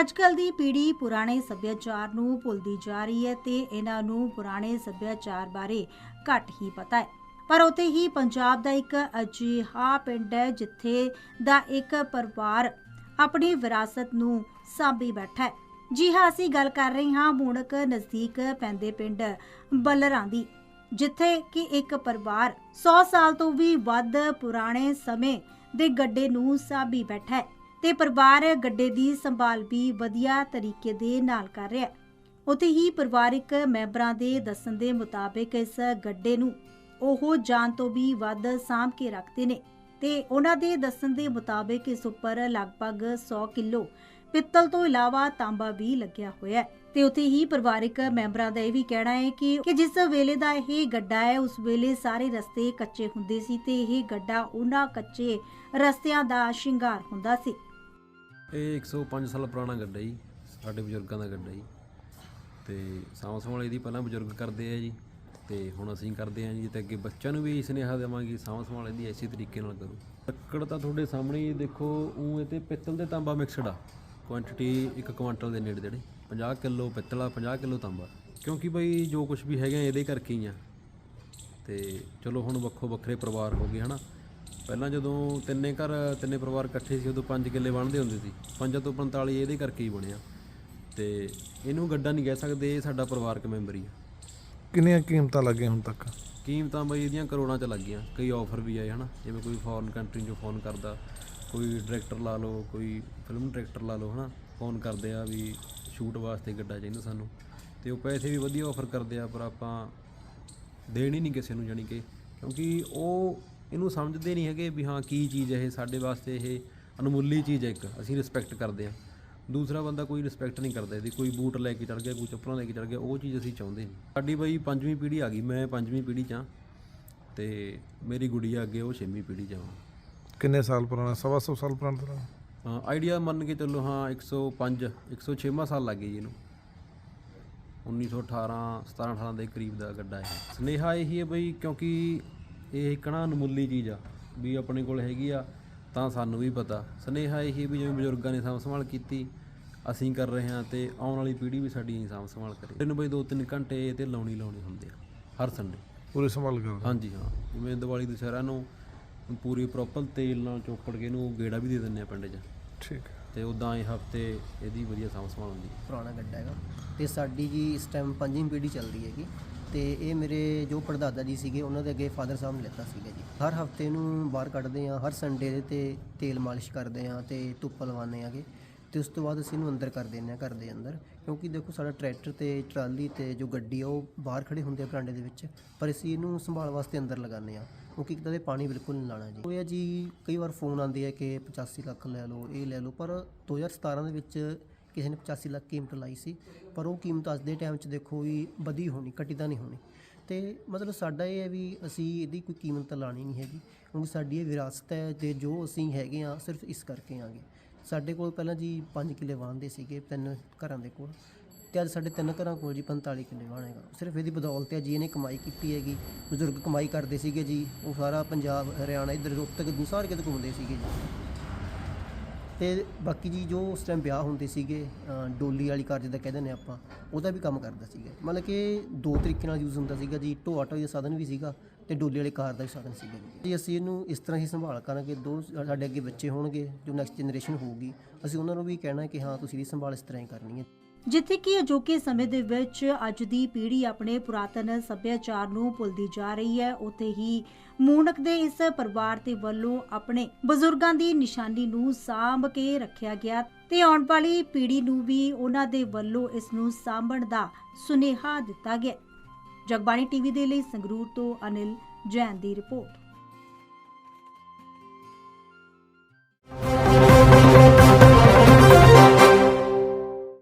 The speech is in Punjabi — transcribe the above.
ਅੱਜਕੱਲ ਦੀ ਪੀੜ੍ਹੀ ਪੁਰਾਣੇ ਸੱਭਿਆਚਾਰ ਨੂੰ ਭੁੱਲਦੀ ਜਾ ਰਹੀ ਹੈ ਤੇ ਇਹਨਾਂ ਨੂੰ ਪੁਰਾਣੇ ਸੱਭਿਆਚਾਰ ਬਾਰੇ ਘੱਟ ਹੀ ਪਤਾ ਹੈ। ਪਰ ਉੱਥੇ ਹੀ ਪੰਜਾਬ ਦਾ ਇੱਕ ਅਜਿਹਾ ਪਿੰਡ ਹੈ ਜਿੱਥੇ ਦਾ ਇੱਕ ਪਰਿਵਾਰ ਆਪਣੀ ਵਿਰਾਸਤ ਨੂੰ ਸਾਂਭੀ ਬੈਠਾ ਹੈ। ਜੀ ਹਾਂ, ਅਸੀਂ ਗੱਲ ਕਰ ਰਹੇ ਹਾਂ ਮੂਣਕ ਨਜ਼ਦੀਕ ਪੈਂਦੇ ਪਿੰਡ ਬੱਲਰਾਂ ਦੀ, ਜਿੱਥੇ ਕਿ ਇੱਕ ਪਰਿਵਾਰ 100 ਸਾਲ ਤੋਂ ਵੀ ਵੱਧ ਪੁਰਾਣੇ ਸਮੇਂ ਦੇ ਗੱਡੇ ਨੂੰ ਸਾਂਭੀ ਬੈਠਾ ਹੈ। ਤੇ ਪਰਿਵਾਰ ਗੱਡੇ ਦੀ ਸੰਭਾਲ ਵੀ ਵਧੀਆ ਤਰੀਕੇ ਦੇ ਨਾਲ ਕਰ ਰਿਹਾ ਹੈ। ਉੱਥੇ ਹੀ ਪਰਿਵਾਰਿਕ ਮੈਂਬਰਾਂ ਦੇ ਦੱਸਣ ਦੇ ਮੁਤਾਬਿਕ ਇਸ ਗੱਡੇ ਨੂੰ ਉਹ ਜਾਨ ਤੋਂ ਵੀ ਵੱਧ ਸਾਂਭ ਕੇ ਰੱਖਦੇ ਨੇ ਤੇ ਉਹਨਾਂ ਦੇ ਦੱਸਣ ਦੇ ਮੁਤਾਬਿਕ ਇਸ ਉੱਪਰ ਲਗਭਗ 100 ਕਿਲੋ ਪਿੱਤਲ ਤੋਂ ਇਲਾਵਾ ਤਾਂਬਾ ਵੀ ਲੱਗਿਆ ਹੋਇਆ ਹੈ। ਤੇ ਉੱਥੇ ਹੀ ਪਰਿਵਾਰਿਕ ਮੈਂਬਰਾਂ ਦਾ ਇਹ ਵੀ ਕਹਿਣਾ ਹੈ ਕਿ ਕਿ ਜਿਸ ਵੇਲੇ ਦਾ ਇਹ ਗੱਡਾ ਹੈ, ਉਸ ਵੇਲੇ ਸਾਰੇ ਰਸਤੇ ਕੱਚੇ ਹੁੰਦੇ ਸੀ ਤੇ ਇਹ ਗੱਡਾ ਉਹਨਾਂ ਕੱਚੇ ਰਸਤਿਆਂ ਦਾ ਸ਼ਿੰਗਾਰ ਹੁੰਦਾ ਸੀ। ਇਹ 105 ਸਾਲ ਪੁਰਾਣਾ ਗੱਡਾ ਜੀ, ਸਾਡੇ ਬਜ਼ੁਰਗਾਂ ਦਾ ਗੱਡਾ ਜੀ। ਤੇ ਸਾਂਭ ਸੰਭਾਲ ਇਹਦੀ ਪਹਿਲਾਂ ਬਜ਼ੁਰਗ ਕਰਦੇ ਆ ਜੀ, ਤੇ ਹੁਣ ਅਸੀਂ ਕਰਦੇ ਆ ਜੀ, ਤੇ ਅੱਗੇ ਬੱਚਿਆਂ ਨੂੰ ਵੀ ਸੁਨੇਹਾ ਦੇਵਾਂਗੇ, ਸਾਂਭ ਸੰਭਾਲ ਇਹਦੀ ਐਸੀ ਤਰੀਕੇ ਨਾਲ ਕਰੋ। ਲੱਕੜ ਤਾਂ ਤੁਹਾਡੇ ਸਾਹਮਣੇ ਹੀ ਦੇਖੋ ਉਹ ਇਹ ਤੇ ਪਿੱਤਲ ਤੇ ਤਾਂਬਾ ਮਿਕਸਡ ਆ। ਕੁਆਂਟੀਟੀ ਇੱਕ ਕੁਆਂਟਲ ਦੇ ਨੇੜੇ ਜਿਹੜੇ 50 ਕਿਲੋ ਆ 50 ਕਿਲੋ ਤਾਂਬਾ। ਕਿਉਂਕਿ ਬਈ ਜੋ ਕੁਝ ਵੀ ਹੈਗਾ ਇਹਦੇ ਕਰਕੇ ਹੀ ਆ। ਤੇ ਚਲੋ ਹੁਣ ਵੱਖੋ ਵੱਖਰੇ ਪਰਿਵਾਰ ਹੋ ਗਏ, ਹਨਾ? ਪਹਿਲਾਂ ਜਦੋਂ ਤਿੰਨੇ ਘਰ ਤਿੰਨੇ ਪਰਿਵਾਰ ਇਕੱਠੇ ਸੀ ਉਦੋਂ 5 ਕਿੱਲੇ ਬਣਦੇ ਹੁੰਦੇ ਸੀ। 5 ਤੋਂ 45 ਇਹਦੇ ਕਰਕੇ ਹੀ ਬਣਿਆ। ਤੇ ਇਹਨੂੰ ਗੱਡਾ ਨਹੀਂ ਕਹਿ ਸਕਦੇ ਇਹ ਸਾਡਾ ਪਰਿਵਾਰਕ ਮੈਂਬਰ ਹੀ ਆ। ਕਿੰਨੀਆਂ ਕੀਮਤਾਂ ਲੱਗੀਆਂ ਹੁਣ ਤੱਕ? ਕੀਮਤਾਂ ਬਈ ਇਹਦੀਆਂ ਕਰੋੜਾਂ ਚ ਲੱਗ ਗਈਆਂ। ਕਈ ਆਫਰ ਵੀ ਆਏ ਹਨਾ? ਜਿਵੇਂ ਕੋਈ ਫੋਰਨ ਕੰਟਰੀ ਚੋਂ ਫੋਨ ਕਰਦਾ ਕੋਈ ਡਾਇਰੈਕਟਰ ਲਾ ਲਓ ਕੋਈ ਫਿਲਮ ਡਾਇਰੈਕਟਰ ਲਾ ਲਓ ਹਨਾ? ਫੋਨ ਕਰਦੇ ਆ ਵੀ ਸ਼ੂਟ ਵਾਸਤੇ ਗੱਡਾ ਚਾਹੀਦਾ ਸਾਨੂੰ। ਤੇ ਉਹ ਪੈਸੇ ਵੀ ਵਧੀਆ ਆਫਰ ਕਰਦੇ ਆ ਪਰ ਆਪਾਂ ਦੇਣ ਹੀ ਨਹੀਂ ਕਿਸੇ ਨੂੰ ਜਾਣੀ ਕਿ। ਕਿਉਂਕਿ ਉਹ ਇਹਨੂੰ ਸਮਝਦੇ ਨਹੀਂ ਹੈਗੇ ਵੀ ਹਾਂ ਕੀ ਚੀਜ਼ ਹੈ ਇਹ ਸਾਡੇ ਵਾਸਤੇ ਇਹ ਅਨਮੁੱਲੀ ਚੀਜ਼ ਹੈ ਇੱਕ ਅਸੀਂ ਰਿਸਪੈਕਟ ਕਰਦੇ ਆ ਦੂਸਰਾ ਬੰਦਾ ਕੋਈ ਰਿਸਪੈਕਟ ਨਹੀਂ ਕਰਦਾ ਇਹਦੀ ਕੋਈ ਬੂਟ ਲੈ ਕੇ ਚੜ ਗਿਆ ਕੋਈ ਚੱਪਲਾਂ ਲੈ ਕੇ ਚੜ ਗਿਆ ਉਹ ਚੀਜ਼ ਅਸੀਂ ਚਾਹੁੰਦੇ ਨਹੀਂ। ਸਾਡੀ ਬਈ ਪੰਜਵੀਂ ਪੀੜ੍ਹੀ ਆ ਗਈ ਮੈਂ ਪੰਜਵੀਂ ਪੀੜ੍ਹੀ 'ਚ ਹਾਂ ਤੇ ਮੇਰੀ ਗੁੜੀਆ ਅੱਗੇ ਉਹ ਛੇਵੀਂ ਪੀੜ੍ਹੀ 'ਚ ਆ ਕਿੰਨੇ ਸਾਲ ਪੁਰਾਣਾ? ਸਵਾ ਸੌ ਸਾਲ ਪੁਰਾਣਾ ਹਾਂ। ਆਈਡੀਆ ਮੰਨ ਕੇ ਚੱਲੋ ਹਾਂ 105 106ਵਾਂ ਸਾਲ ਲੱਗ ਗਈ ਇਹਨੂੰ। 1918 17 18 ਦੇ ਕਰੀਬ ਦਾ ਗੱਡਾ ਹੈ ਸਨੇਹਾ ਇਹੀ ਹੈ ਬਈ ਕਿਉਂਕਿ ਇਹ ਇੱਕ ਨਾ ਅਨਮੁੱਲੀ ਚੀਜ਼ ਆ ਵੀ ਆਪਣੇ ਕੋਲ ਹੈਗੀ ਆ ਤਾਂ ਸਾਨੂੰ ਵੀ ਪਤਾ। ਸਨੇਹਾ ਇਹੀ ਵੀ ਜਿਵੇਂ ਬਜ਼ੁਰਗਾਂ ਨੇ ਸਾਂਭ ਸੰਭਾਲ ਕੀਤੀ ਅਸੀਂ ਕਰ ਰਹੇ ਹਾਂ ਤੇ ਆਉਣ ਵਾਲੀ ਪੀੜ੍ਹੀ ਵੀ ਸਾਡੀ ਇਹੀ ਸਾਂਭ ਸੰਭਾਲ ਕਰੇ। ਇਹਨੂੰ ਬਈ 2-3 ਘੰਟੇ ਇਹ ਤੇ ਲਾਉਣੀ ਲਾਉਣੀ ਹੁੰਦੇ ਆ ਹਰ ਸੰਡੇ ਪੂਰੀ ਸੰਭਾਲ ਕਰਦਾ ਹਾਂਜੀ ਹਾਂ। ਜਿਵੇਂ ਦੀਵਾਲੀ ਦੁਸਹਿਰਾ ਨੂੰ ਪੂਰੀ ਪ੍ਰੋਪਰ ਤੇਲ ਨਾਲ ਚੋਪੜ ਕੇ ਇਹਨੂੰ ਗੇੜਾ ਵੀ ਦੇ ਦਿੰਦੇ ਆ ਪਿੰਡ 'ਚ। ਠੀਕ ਹੈ। ਤੇ ਉਦਾਂ ਇਹ ਹਫ਼ਤੇ ਇਹਦੀ ਵਧੀਆ ਸਾਂਭ ਸੰਭਾਲ ਹੁੰਦੀ ਹੈ ਪੁਰਾਣਾ ਗੱਡਾ ਹੈਗਾ। ਤੇ ਸਾਡੀ ਜੀ ਇਸ ਟਾਈਮ ਪੰਜਵੀਂ ਪੀੜ੍ਹੀ ਚੱਲਦੀ ਹੈਗੀ। ਤੇ ਇਹ ਮੇਰੇ ਜੋ ਪੜਦਾਦਾ ਜੀ ਸੀਗੇ, ਉਹਨਾਂ ਦੇ ਅੱਗੇ ਫਾਦਰ ਸਾਹਿਬ ਨੇ ਲਿੱਤਾ ਸੀਗਾ ਜੀ। ਹਰ ਹਫ਼ਤੇ ਨੂੰ ਬਾਹਰ ਕੱਢਦੇ ਆ ਹਰ ਸੰਡੇ ਦੇ ਤੇ ਤੇਲ ਮਾਲਿਸ਼ ਕਰਦੇ ਆ ਤੇ ਧੁੱਪ ਲਵਾਉਂਦੇ ਆਗੇ ਤੇ ਉਸ ਤੋਂ ਬਾਅਦ ਅਸੀਂ ਇਹਨੂੰ ਅੰਦਰ ਕਰ ਦਿੰਦੇ ਆ ਘਰ ਦੇ ਅੰਦਰ। ਕਿਉਂਕਿ ਦੇਖੋ ਸਾਡਾ ਟਰੈਕਟਰ ਤੇ ਟਰਾਲੀ ਤੇ ਜੋ ਗੱਡੀ ਆ, ਉਹ ਬਾਹਰ ਖੜੇ ਹੁੰਦੇ ਆ ਬਰਾਂਡੇ ਦੇ ਵਿੱਚ, ਪਰ ਅਸੀਂ ਇਹਨੂੰ ਸੰਭਾਲ ਵਾਸਤੇ ਅੰਦਰ ਲਗਾਉਂਦੇ ਆ ਕਿਉਂਕਿ ਕਿਤੇ ਪਾਣੀ ਬਿਲਕੁਲ ਨਹੀਂ ਲਾਣਾ ਜੀ। ਉਹ ਹੈ ਜੀ, ਕਈ ਵਾਰ ਫੋਨ ਆਉਂਦੇ ਆ ਕਿ 85 ਲੱਖ ਲੈ ਲਓ, ਇਹ ਲੈ ਲਓ, ਪਰ 2017 ਦੇ ਵਿੱਚ ਕਿਸੇ ਨੇ 85 ਲੱਖ ਕੀਮਤ ਲਾਈ ਸੀ, ਪਰ ਉਹ ਕੀਮਤ ਅੱਜ ਦੇ ਟਾਈਮ 'ਚ ਦੇਖੋ ਵੀ ਵਧੀ ਹੋਣੀ, ਘਟੀ ਤਾਂ ਨਹੀਂ ਹੋਣੀ। ਤੇ ਮਤਲਬ ਸਾਡਾ ਇਹ ਹੈ ਵੀ ਅਸੀਂ ਇਹਦੀ ਕੋਈ ਕੀਮਤ ਤਾਂ ਲਾਣੀ ਨਹੀਂ ਹੈਗੀ, ਕਿਉਂਕਿ ਸਾਡੀ ਇਹ ਵਿਰਾਸਤ ਹੈ ਤੇ ਜੋ ਅਸੀਂ ਹੈਗੇ ਆ ਸਿਰਫ ਇਸ ਕਰਕੇ ਆਗੇ। ਸਾਡੇ ਕੋਲ ਪਹਿਲਾਂ ਜੀ 5 ਕਿੱਲੇ ਵਾਹੁੰਦੇ ਸੀਗੇ, ਤਿੰਨ ਘਰਾਂ ਦੇ ਕੋਲ। ਤੇ ਅੱਜ ਸਾਡੇ ਤਿੰਨ ਘਰਾਂ ਕੋਲ ਜੀ 45 ਕਿੱਲੇ ਵਾਹੁਣ ਸਿਰਫ ਇਹਦੀ ਬਦੌਲਤ ਹੈ, ਜੀ ਇਹਨੇ ਕਮਾਈ ਕੀਤੀ ਹੈਗੀ। ਬਜ਼ੁਰਗ ਕਮਾਈ ਕਰਦੇ ਸੀਗੇ ਜੀ, ਉਹ ਸਾਰਾ ਪੰਜਾਬ, ਹਰਿਆਣਾ, ਇੱਧਰ ਉੱਤਰ ਤੱਕ ਸਾਰੇ ਕਿਤੇ ਘੁੰਮਦੇ ਸੀਗੇ ਜੀ। ਤੇ ਬਾਕੀ ਜੀ ਜੋ ਉਸ ਟਾਈਮ ਵਿਆਹ ਹੁੰਦੇ ਸੀਗੇ ਡੋਲੀ ਵਾਲੀ ਕਾਰ ਜਿੱਦਾਂ ਕਹਿੰਦੇ ਨੇ ਆਪਾਂ, ਉਹਦਾ ਵੀ ਕੰਮ ਕਰਦਾ ਸੀਗਾ। ਮਤਲਬ ਕਿ ਦੋ ਤਰੀਕੇ ਨਾਲ ਯੂਜ਼ ਹੁੰਦਾ ਸੀਗਾ ਜੀ ਢੋਆ ਢੋਈ ਦਾ ਸਾਧਨ ਵੀ ਸੀਗਾ ਤੇ ਡੋਲੀ ਵਾਲੀ ਕਾਰ ਦਾ ਵੀ ਸਾਧਨ ਸੀਗਾ ਜੀ। ਜੀ ਅਸੀਂ ਇਹਨੂੰ ਇਸ ਤਰ੍ਹਾਂ ਹੀ ਸੰਭਾਲ ਕਰਾਂਗੇ, ਦੋ ਸਾਡੇ ਅੱਗੇ ਬੱਚੇ ਹੋਣਗੇ, ਜੋ ਨੈਕਸਟ ਜਨਰੇਸ਼ਨ ਹੋਊਗੀ, ਅਸੀਂ ਉਹਨਾਂ ਨੂੰ ਵੀ ਕਹਿਣਾ ਕਿ ਹਾਂ, ਤੁਸੀਂ ਇਹਦੀ ਸੰਭਾਲ ਇਸ ਤਰ੍ਹਾਂ ਹੀ ਕਰਨੀ ਹੈ। ਜਿੱਥੇ ਕਿ ਅਜੋਕੇ ਸਮੇਂ ਦੇ ਵਿੱਚ ਅੱਜ ਦੀ ਪੀੜ੍ਹੀ ਆਪਣੇ ਪੁਰਾਤਨ ਸੱਭਿਆਚਾਰ ਨੂੰ ਭੁੱਲਦੀ ਜਾ ਰਹੀ ਹੈ। ਉੱਥੇ ਹੀ ਮੂਨਕ ਦੇ ਇਸ ਪਰਿਵਾਰ ਦੇ ਵੱਲੋਂ ਆਪਣੇ ਬਜ਼ੁਰਗਾਂ ਦੀ ਨਿਸ਼ਾਨੀ ਨੂੰ ਸਾਂਭ ਕੇ ਰੱਖਿਆ ਗਿਆ ਤੇ ਆਉਣ ਵਾਲੀ ਪੀੜ੍ਹੀ ਨੂੰ ਵੀ ਉਹਨਾਂ ਦੇ ਵੱਲੋਂ ਇਸ ਨੂੰ ਸਾਂਭਣ ਦਾ ਸੁਨੇਹਾ ਦਿੱਤਾ ਗਿਆ। ਜਗਬਾਣੀ ਟੀਵੀ ਦੇ ਲਈ ਸੰਗਰੂਰ ਤੋਂ ਅਨਿਲ ਜੈਨ ਦੀ ਰਿਪੋਰਟ।